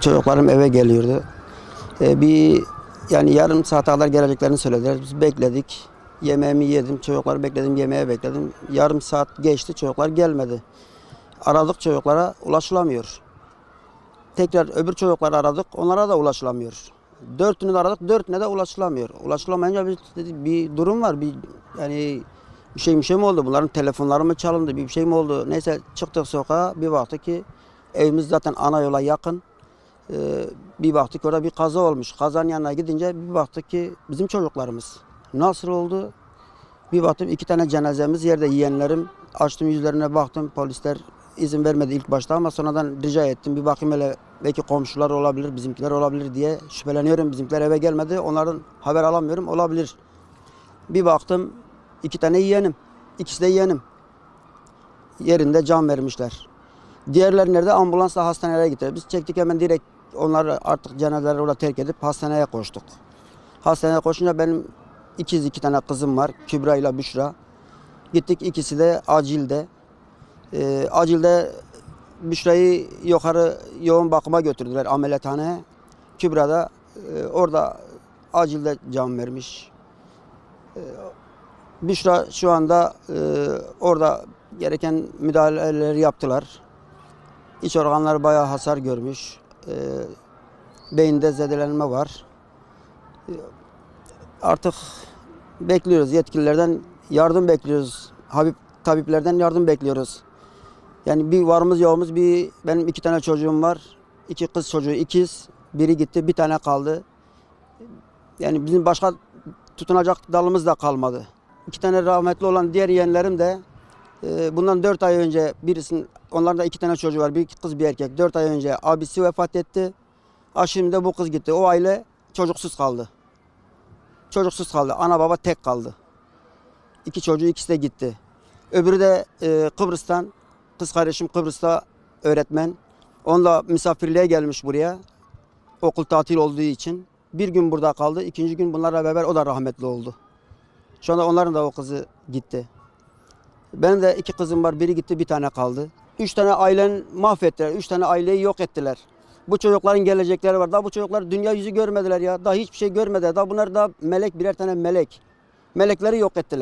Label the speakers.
Speaker 1: Çocuklarım eve geliyordu. E, bir yani yarım saate kadar geleceklerini söylediler. Biz bekledik. Yemeğimi yedim. Çocukları bekledim. Yemeğe bekledim. Yarım saat geçti. Çocuklar gelmedi. Aradık çocuklara ulaşılamıyor. Tekrar öbür çocukları aradık. Onlara da ulaşılamıyor. Dörtünü de aradık. Dörtüne de ulaşılamıyor. Ulaşılamayınca bir, bir durum var. Bir yani bir şey bir şey mi oldu? Bunların telefonları mı çalındı? Bir şey mi oldu? Neyse çıktık sokağa. Bir baktık ki evimiz zaten ana yola yakın. Ee, bir baktık orada bir kaza olmuş. Kazanın yanına gidince bir baktık ki bizim çocuklarımız. Nasıl oldu? Bir baktım iki tane cenazemiz yerde yiyenlerim. Açtım yüzlerine baktım. Polisler izin vermedi ilk başta ama sonradan rica ettim. Bir bakayım hele belki komşular olabilir, bizimkiler olabilir diye şüpheleniyorum. Bizimkiler eve gelmedi. Onların haber alamıyorum. Olabilir. Bir baktım iki tane yeğenim. İkisi de yeğenim. Yerinde can vermişler. Diğerleri nerede? Ambulansla hastaneye gittiler. Biz çektik hemen direkt onları artık cenazeleri orada terk edip hastaneye koştuk. Hastaneye koşunca benim ikiz iki tane kızım var. Kübra ile Büşra. Gittik ikisi de acilde. Ee, acilde Büşra'yı yukarı yoğun bakıma götürdüler ameliyathaneye. Kübra da e, orada acilde can vermiş. Ee, Büşra şu anda e, orada gereken müdahaleleri yaptılar. İç organları bayağı hasar görmüş. Ee, beyinde zedelenme var. Ee, artık bekliyoruz yetkililerden yardım bekliyoruz. Habib tabiplerden yardım bekliyoruz. Yani bir varımız yoğumuz bir benim iki tane çocuğum var. İki kız çocuğu ikiz. Biri gitti bir tane kaldı. Yani bizim başka tutunacak dalımız da kalmadı. İki tane rahmetli olan diğer yeğenlerim de e, bundan dört ay önce birisinin onların da iki tane çocuğu var. Bir kız bir erkek. Dört ay önce abisi vefat etti. Ha şimdi de bu kız gitti. O aile çocuksuz kaldı. Çocuksuz kaldı. Ana baba tek kaldı. İki çocuğu ikisi de gitti. Öbürü de e, Kıbrıs'tan. Kız kardeşim Kıbrıs'ta öğretmen. Onunla misafirliğe gelmiş buraya. Okul tatil olduğu için. Bir gün burada kaldı. İkinci gün bunlarla beraber o da rahmetli oldu. Şu anda onların da o kızı gitti. Benim de iki kızım var. Biri gitti bir tane kaldı. Üç tane ailen mahvettiler. Üç tane aileyi yok ettiler. Bu çocukların gelecekleri var. Daha bu çocuklar dünya yüzü görmediler ya. Daha hiçbir şey görmediler. Daha bunlar da melek birer tane melek. Melekleri yok ettiler.